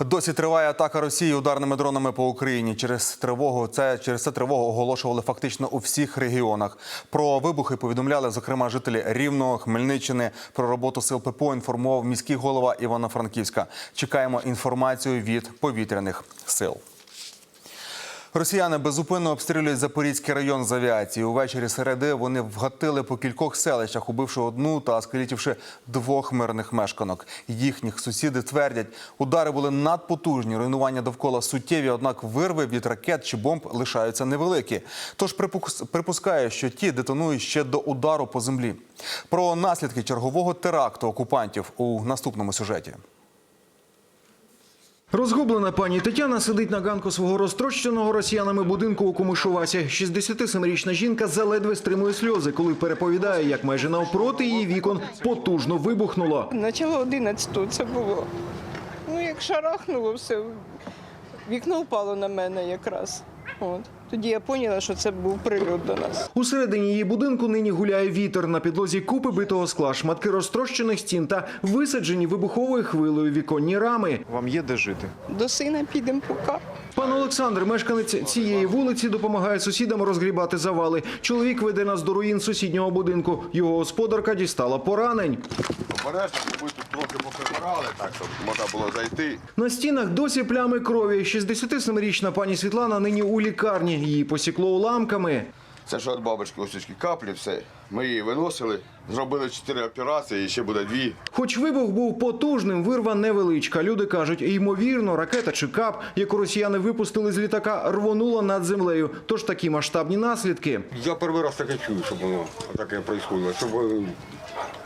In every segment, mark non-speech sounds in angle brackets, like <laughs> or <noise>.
Досі триває атака Росії ударними дронами по Україні. Через тривогу це через це тривогу оголошували фактично у всіх регіонах. Про вибухи повідомляли зокрема жителі Рівного, Хмельниччини. Про роботу сил ППО інформував міський голова Івано-Франківська. Чекаємо інформацію від повітряних сил. Росіяни безупинно обстрілюють Запорізький район з авіації. Увечері середи вони вгатили по кількох селищах, убивши одну та скалітівши двох мирних мешканок. Їхніх сусіди твердять, удари були надпотужні, руйнування довкола суттєві, однак вирви від ракет чи бомб лишаються невеликі. Тож припус- припускає, що ті детонують ще до удару по землі. Про наслідки чергового теракту окупантів у наступному сюжеті. Розгублена пані Тетяна сидить на ганку свого розтрощеного росіянами будинку у Комишувасі. 67-річна жінка заледве стримує сльози, коли переповідає, як майже навпроти її вікон потужно вибухнуло. Начало 11 це було. Ну, як шарахнуло все, вікно впало на мене якраз. От. Тоді я поняла, що це був прильот до нас. Усередині її будинку нині гуляє вітер. На підлозі купи битого скла, шматки розтрощених стін та висаджені вибуховою хвилею віконні рами. Вам є де жити? До сина підемо поки. Пан Олександр, мешканець цієї вулиці, допомагає сусідам розгрібати завали. Чоловік веде нас до руїн сусіднього будинку. Його господарка дістала поранень. Обережно, ми тут трохи поприбирали, так щоб можна було зайти. На стінах досі плями крові. 67-річна пані Світлана нині у лікарні. Її посікло уламками. Це ж від бабушки ось каплі, все. Ми її виносили, зробили чотири операції, і ще буде дві. Хоч вибух був потужним, вирва невеличка. Люди кажуть, ймовірно, ракета чи кап, яку росіяни випустили з літака, рвонула над землею. Тож такі масштабні наслідки. Я перший раз таке чую, щоб воно таке происходило, щоб е,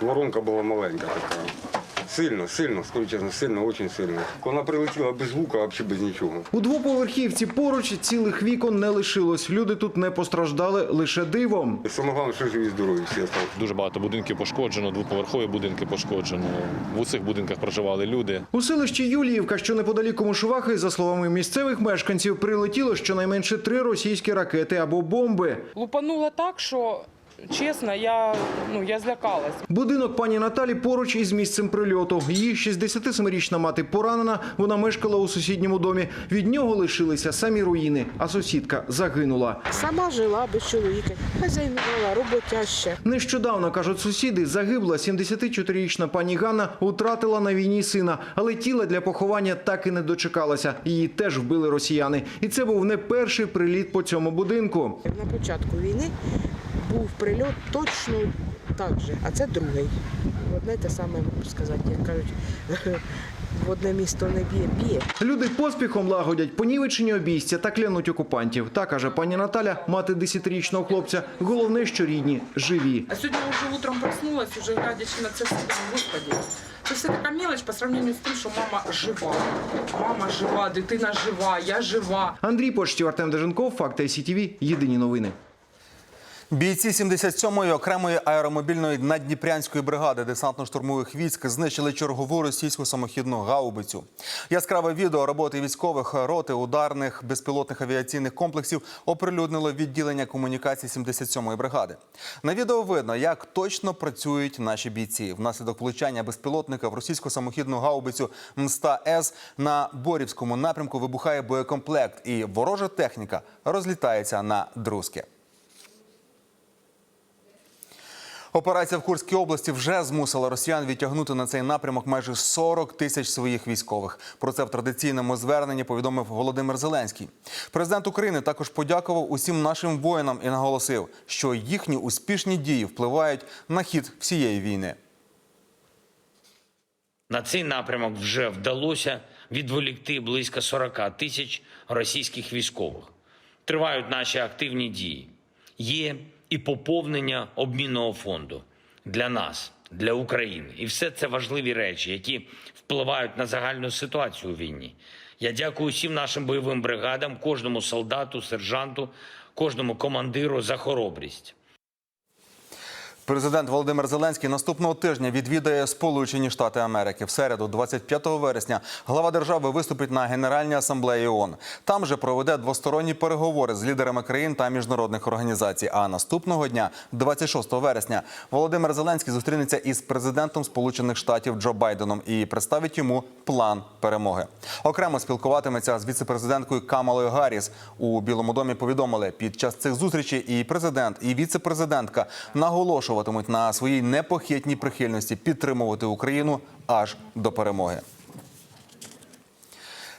воронка була маленька така. Сильно, сильно, скажу чесно, сильно, дуже сильно. Вона прилетіла без звука, а взагалі без нічого. У двоповерхівці поруч цілих вікон не лишилось. Люди тут не постраждали лише дивом. Саме головне, що живі здорові всі осталось. Дуже багато будинків пошкоджено, двоповерхові будинки пошкоджено. В усіх будинках проживали люди. У селищі Юліївка, що неподалік Комишувахи, за словами місцевих мешканців, прилетіло щонайменше три російські ракети або бомби. Лупануло так, що чесно, я, ну, я злякалась. Будинок пані Наталі поруч із місцем прильоту. Її 67-річна мати поранена. Вона мешкала у сусідньому домі. Від нього лишилися самі руїни, а сусідка загинула. Сама жила без чоловіка, хазяйнувала, роботяща. Нещодавно кажуть сусіди, загибла 74-річна пані Ганна втратила на війні сина, але тіла для поховання так і не дочекалася. Її теж вбили росіяни, і це був не перший приліт по цьому будинку. На початку війни був прильот точно так же, а це другий. Одне те саме сказати, як кажуть, <laughs> в одне місто не б'є, б'є. Люди поспіхом лагодять понівечені обійстя та клянуть окупантів. Та каже пані Наталя, мати 10-річного хлопця. Головне, що рідні живі. А сьогодні вже утром проснулась, уже глядячи на це все, думаю, господи. Це все така мелочь по сравнению з тим, що мама жива. Мама жива, дитина жива, я жива. Андрій Почтів, Артем Деженков, Факти СІТВ. Єдині новини. Бійці 77-ї окремої аеромобільної наддніпрянської бригади десантно-штурмових військ знищили чергову російську самохідну гаубицю. Яскраве відео роботи військових роти ударних безпілотних авіаційних комплексів оприлюднило відділення комунікацій 77-ї бригади. На відео видно, як точно працюють наші бійці. Внаслідок влучання безпілотника в російську самохідну гаубицю Мста С на Борівському напрямку вибухає боєкомплект, і ворожа техніка розлітається на друзки. Операція в Курській області вже змусила росіян відтягнути на цей напрямок майже 40 тисяч своїх військових. Про це в традиційному зверненні повідомив Володимир Зеленський. Президент України також подякував усім нашим воїнам і наголосив, що їхні успішні дії впливають на хід всієї війни. На цей напрямок вже вдалося відволікти близько 40 тисяч російських військових. Тривають наші активні дії. Є і поповнення обмінного фонду для нас, для України. І все це важливі речі, які впливають на загальну ситуацію у війні. Я дякую всім нашим бойовим бригадам, кожному солдату, сержанту, кожному командиру за хоробрість. Президент Володимир Зеленський наступного тижня відвідає Сполучені Штати Америки. В середу, 25 вересня, глава держави виступить на Генеральній асамблеї ООН. Там же проведе двосторонні переговори з лідерами країн та міжнародних організацій. А наступного дня, 26 вересня, Володимир Зеленський зустрінеться із президентом Сполучених Штатів Джо Байденом і представить йому план перемоги. Окремо спілкуватиметься з віцепрезиденткою Камалою Гарріс. У Білому домі повідомили, під час цих зустрічей і президент, і віцепрезидентка наголошуватимуть на своїй непохитній прихильності підтримувати Україну аж до перемоги.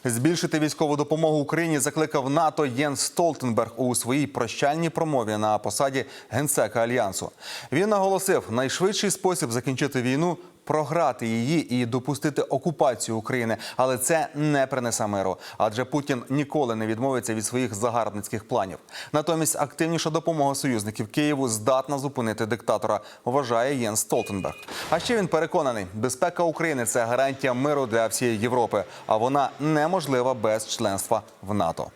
Збільшити військову допомогу Україні закликав НАТО Єнс Столтенберг у своїй прощальній промові на посаді генсека альянсу. Він наголосив, найшвидший спосіб закінчити війну програти її і допустити окупацію України, але це не принесе миру, адже Путін ніколи не відмовиться від своїх загарбницьких планів. Натомість активніша допомога союзників Києву здатна зупинити диктатора, вважає Єнс Столтенберг. А ще він переконаний, безпека України це гарантія миру для всієї Європи, а вона неможлива без членства в НАТО.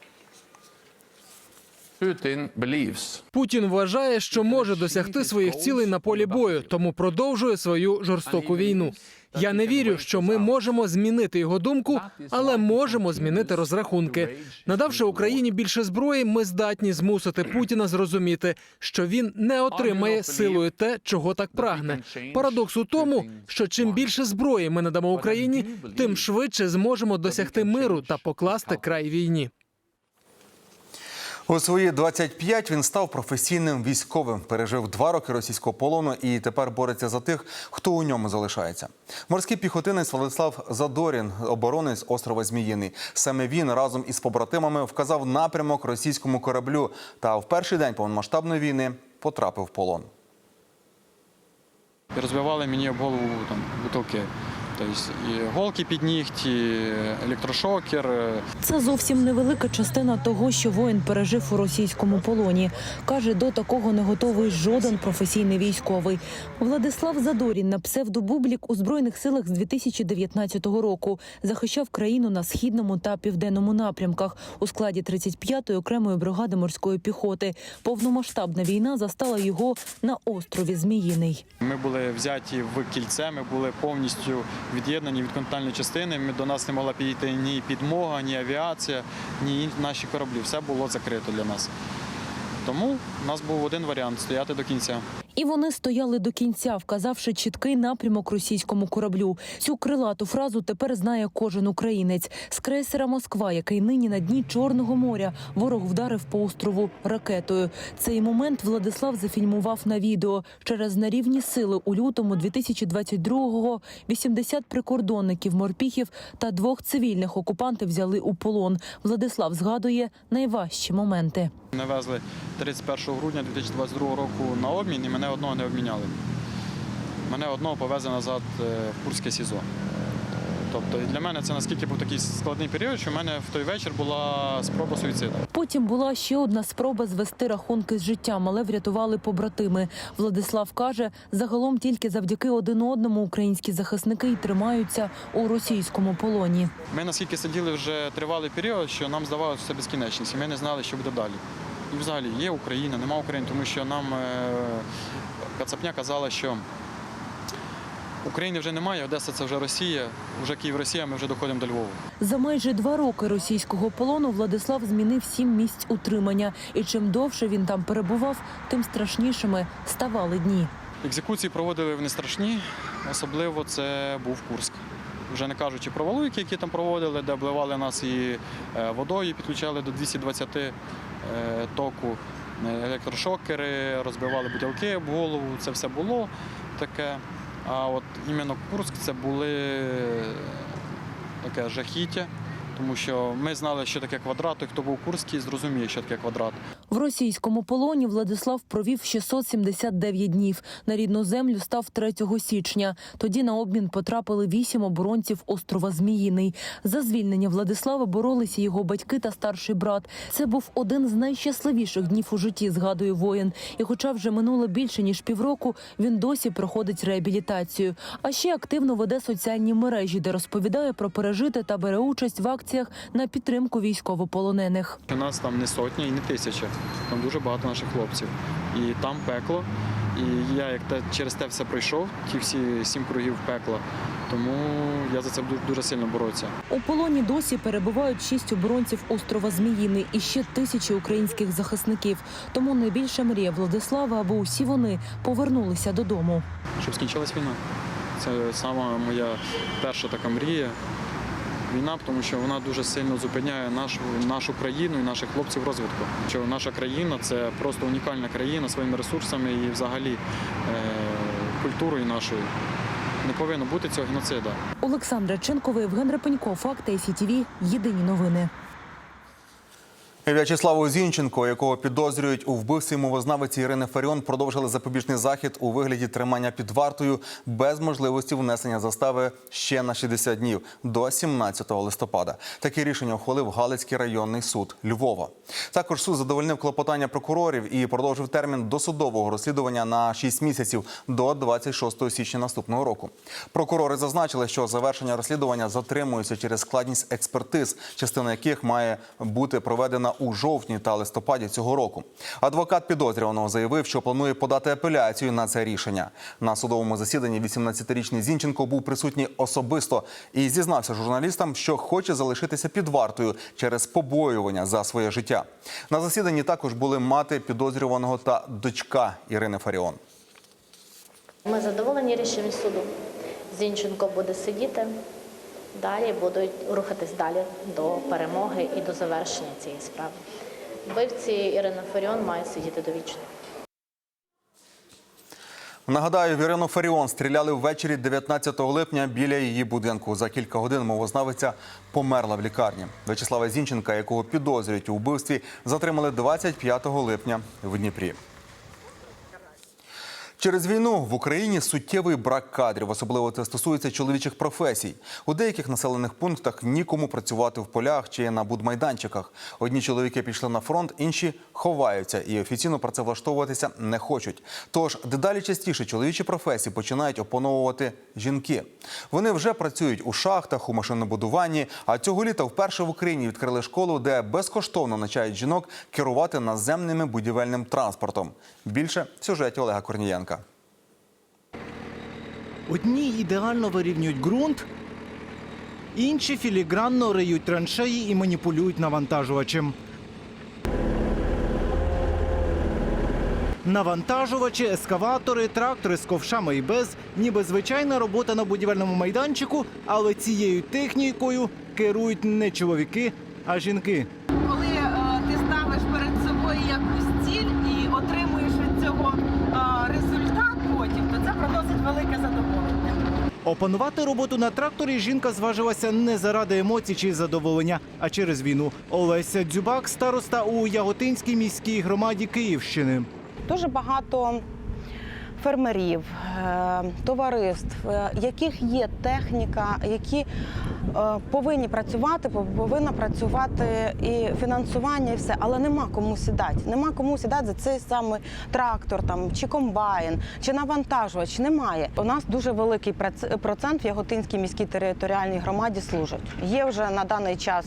Путін вважає, що може досягти своїх цілей на полі бою, тому продовжує свою жорстоку війну. Я не вірю, що ми можемо змінити його думку, але можемо змінити розрахунки. Надавши Україні більше зброї, ми здатні змусити Путіна зрозуміти, що він не отримає силою те, чого так прагне. Парадокс у тому, що чим більше зброї ми надамо Україні, тим швидше зможемо досягти миру та покласти край війні. У свої 25 він став професійним військовим, пережив два роки російського полону і тепер бореться за тих, хто у ньому залишається. Морський піхотинець Владислав Задорін, оборонець острова Зміїний. Саме він разом із побратимами вказав напрямок російському кораблю та в перший день повномасштабної війни потрапив в полон. Розбивали мені об голову там бутилки. Тобто і голки під нігті, електрошокер. Це зовсім невелика частина того, що воїн пережив у російському полоні. Каже, до такого не готовий жоден професійний військовий. Владислав Задорін на псевдобублік у збройних силах з 2019 року захищав країну на східному та південному напрямках у складі 35-ї окремої бригади морської піхоти. Повномасштабна війна застала його на острові Зміїний. Ми були взяті в кільце, ми були повністю від'єднані від континентальної частини. Ми, до нас не могла підійти ні підмога, ні авіація, ні наші кораблі. Все було закрито для нас. Тому у нас був один варіант стояти до кінця. І вони стояли до кінця, вказавши чіткий напрямок російському кораблю. Цю крилату фразу тепер знає кожен українець. З крейсера Москва, який нині на дні Чорного моря, ворог вдарив по острову ракетою. Цей момент Владислав зафільмував на відео. Через нерівні сили у лютому 2022-го 80 прикордонників, морпіхів та двох цивільних окупанти взяли у полон. Владислав згадує найважчі моменти. Мене везли 31 грудня 2022 року на обмін і мене одного не обміняли. Мене одного повезли назад е, в Курське СІЗО. Тобто для мене це наскільки був такий складний період, що в мене в той вечір була спроба суїциду. Потім була ще одна спроба звести рахунки з життям, але врятували побратими. Владислав каже, загалом тільки завдяки один одному українські захисники й тримаються у російському полоні. Ми наскільки сиділи вже тривалий період, що нам здавалося це безкінечність, і ми не знали, що буде далі. І взагалі є Україна, нема України, тому що нам е, Кацапня казала, що України вже немає, Одеса це вже Росія, вже Київ Росія, ми вже доходимо до Львова. За майже два роки російського полону Владислав змінив сім місць утримання. І чим довше він там перебував, тим страшнішими ставали дні. Екзекуції проводили вони страшні, особливо це був Курск. Вже не кажучи про валуйки, які там проводили, де обливали нас і е, водою, підключали до 220 е, току, е, електрошокери, розбивали бутилки об голову. Це все було таке. А от іменно Курск це були таке жахіття, тому що ми знали, що таке квадрат, і хто був у Курській, зрозуміє, що таке квадрат. В російському полоні Владислав провів 679 днів. На рідну землю став 3 січня. Тоді на обмін потрапили вісім оборонців острова Зміїний. За звільнення Владислава боролися його батьки та старший брат. Це був один з найщасливіших днів у житті, згадує воїн. І, хоча вже минуло більше ніж півроку, він досі проходить реабілітацію. А ще активно веде соціальні мережі, де розповідає про пережити та бере участь в акціях на підтримку військовополонених. У нас там не сотня і не тисяча, там дуже багато наших хлопців. І там пекло. І я як те через те все пройшов, ті всі сім кругів пекла. Тому я за це буду дуже сильно боротися. У полоні досі перебувають шість оборонців острова Зміїний і ще тисячі українських захисників. Тому найбільша мрія Владислава, аби усі вони повернулися додому. Щоб скінчилась війна. Це сама моя перша така мрія. Війна, тому що вона дуже сильно зупиняє нашу, нашу країну і наших хлопців розвитку. Що наша країна це просто унікальна країна своїми ресурсами і взагалі е- культурою нашою. Не повинно бути цього геноцида. Олександра Ченкова, Євген Репенько, Факти СІТВ. Єдині новини. В'ячеславу Зінченко, якого підозрюють у вбивстві мовознавиці Ірини Фаріон, продовжили запобіжний захід у вигляді тримання під вартою без можливості внесення застави ще на 60 днів до 17 листопада. Таке рішення ухвалив Галицький районний суд Львова. Також суд задовольнив клопотання прокурорів і продовжив термін досудового розслідування на 6 місяців до 26 січня наступного року. Прокурори зазначили, що завершення розслідування затримується через складність експертиз, частина яких має бути проведена у жовтні та листопаді цього року. Адвокат підозрюваного заявив, що планує подати апеляцію на це рішення. На судовому засіданні 18-річний Зінченко був присутній особисто і зізнався журналістам, що хоче залишитися під вартою через побоювання за своє життя. На засіданні також були мати підозрюваного та дочка Ірини Фаріон. Ми задоволені рішенням суду. Зінченко буде сидіти. Далі будуть рухатись далі до перемоги і до завершення цієї справи. Вбивці Ірина Фаріон мають сидіти довічно. Нагадаю, в Ірину Фаріон стріляли ввечері 19 липня біля її будинку. За кілька годин мовознавиця померла в лікарні. В'ячеслава Зінченка, якого підозрюють у вбивстві, затримали 25 липня в Дніпрі. Через війну в Україні суттєвий брак кадрів, особливо це стосується чоловічих професій. У деяких населених пунктах нікому працювати в полях чи на будмайданчиках. Одні чоловіки пішли на фронт, інші ховаються і офіційно працевлаштовуватися не хочуть. Тож дедалі частіше чоловічі професії починають опановувати жінки. Вони вже працюють у шахтах, у машинобудуванні. А цього літа вперше в Україні відкрили школу, де безкоштовно навчають жінок керувати наземним будівельним транспортом. Більше в сюжеті Олега Корнієнка. Одні ідеально вирівнюють ґрунт, інші філігранно риють траншеї і маніпулюють навантажувачем. Навантажувачі, ескаватори, трактори з ковшами і без ніби звичайна робота на будівельному майданчику, але цією технікою керують не чоловіки, а жінки. коли е, ти ставиш перед собою якусь ціль і отримуєш від цього е, результат потім, то це приносить велике задоволення. Опанувати роботу на тракторі жінка зважилася не заради емоцій чи задоволення, а через війну. Олеся Дзюбак, староста у Яготинській міській громаді Київщини. Дуже багато фермерів, е, товариств, е, яких є техніка, які е, повинні працювати, повинна працювати і фінансування, і все, але нема кому сідати. Нема кому сідати за цей самий трактор, там чи комбайн, чи навантажувач. Немає. У нас дуже великий процент в Яготинській міській територіальній громаді служать. Є вже на даний час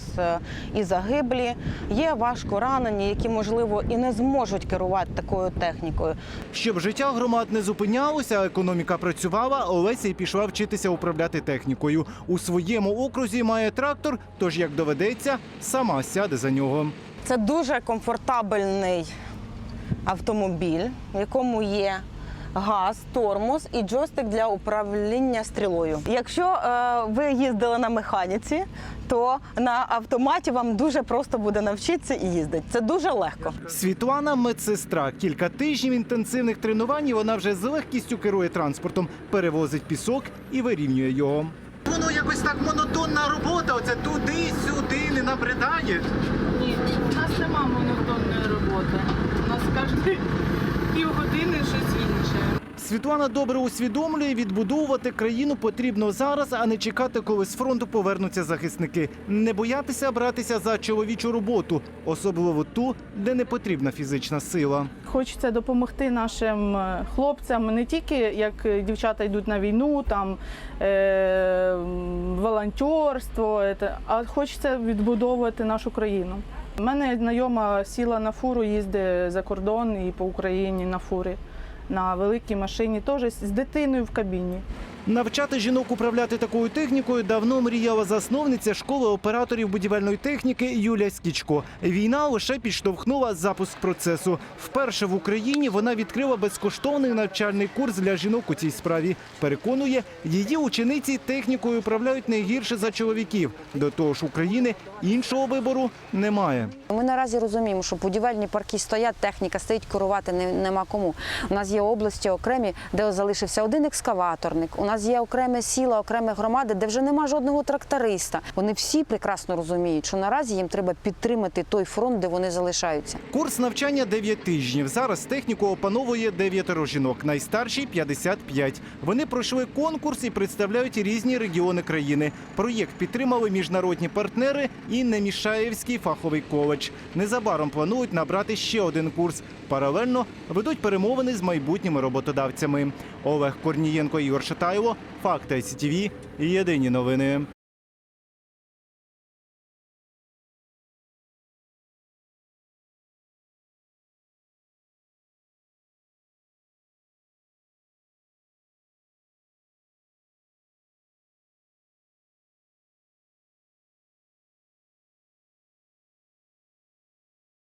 і загиблі, є важко ранені, які можливо і не зможуть керувати такою технікою. Щоб життя громад не зупинялося, економіка працювала, Олеся й пішла вчитися управляти технікою. У своєму окрузі має трактор, тож як доведеться, сама сяде за нього. Це дуже комфортабельний автомобіль, в якому є газ, тормоз і джойстик для управління стрілою. Якщо е, ви їздили на механіці, то на автоматі вам дуже просто буде навчитися і їздити. Це дуже легко. Світлана медсестра. Кілька тижнів інтенсивних тренувань і вона вже з легкістю керує транспортом, перевозить пісок і вирівнює його. Воно якось так монотонна робота. Оце туди-сюди не набридає. Ні, у нас нема монотонної роботи. У нас кожні півгодини щось інше. Світлана добре усвідомлює, відбудовувати країну потрібно зараз, а не чекати, коли з фронту повернуться захисники. Не боятися братися за чоловічу роботу, особливо ту, де не потрібна фізична сила. Хочеться допомогти нашим е, хлопцям не тільки як дівчата йдуть на війну, там е, волонтерство, е, а хочеться відбудовувати нашу країну. У мене знайома сіла на фуру, їздить за кордон і по Україні на фурі. на великій машині, теж з дитиною в кабіні. Навчати жінок управляти такою технікою давно мріяла засновниця школи операторів будівельної техніки Юлія Скічко. Війна лише підштовхнула запуск процесу. Вперше в Україні вона відкрила безкоштовний навчальний курс для жінок у цій справі. Переконує, її учениці технікою управляють не гірше за чоловіків. До того ж, України іншого вибору немає. Ми наразі розуміємо, що будівельні парки стоять, техніка стоїть, керувати не- нема кому. У нас є області окремі, де залишився один екскаваторник. У нас є окремі сіла, окремі громади, де вже нема жодного тракториста. Вони всі прекрасно розуміють, що наразі їм треба підтримати той фронт, де вони залишаються. Курс навчання 9 тижнів. Зараз техніку опановує дев'ятеро жінок, найстарші 55. Вони пройшли конкурс і представляють різні регіони країни. Проєкт підтримали міжнародні партнери і Немішаєвський фаховий коледж. Незабаром планують набрати ще один курс. Паралельно ведуть перемовини з майбутніми роботодавцями. Олег Корнієнко, Ігор Шатайло, Факти і Єдині новини.